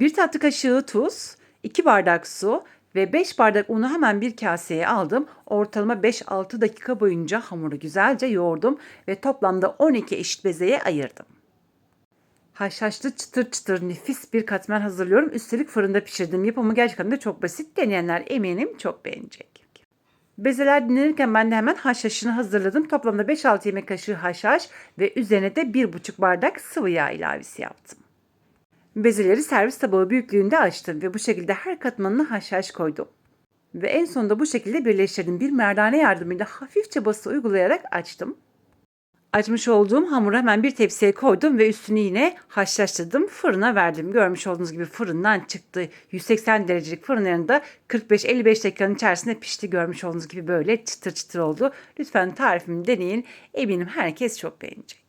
1 tatlı kaşığı tuz, 2 bardak su ve 5 bardak unu hemen bir kaseye aldım. Ortalama 5-6 dakika boyunca hamuru güzelce yoğurdum ve toplamda 12 eşit bezeye ayırdım. Haşhaşlı çıtır çıtır nefis bir katmer hazırlıyorum. Üstelik fırında pişirdim. Yapımı gerçekten de çok basit. Deneyenler eminim çok beğenecek. Bezeler dinlenirken ben de hemen haşhaşını hazırladım. Toplamda 5-6 yemek kaşığı haşhaş ve üzerine de 1,5 bardak sıvı yağ ilavesi yaptım. Bezeleri servis tabağı büyüklüğünde açtım ve bu şekilde her katmanına haşhaş koydum. Ve en sonunda bu şekilde birleştirdim. Bir merdane yardımıyla hafifçe bası uygulayarak açtım. Açmış olduğum hamuru hemen bir tepsiye koydum ve üstünü yine haşlaştırdım. Fırına verdim. Görmüş olduğunuz gibi fırından çıktı. 180 derecelik fırın yanında 45-55 dakikanın içerisinde pişti. Görmüş olduğunuz gibi böyle çıtır çıtır oldu. Lütfen tarifimi deneyin. Eminim herkes çok beğenecek.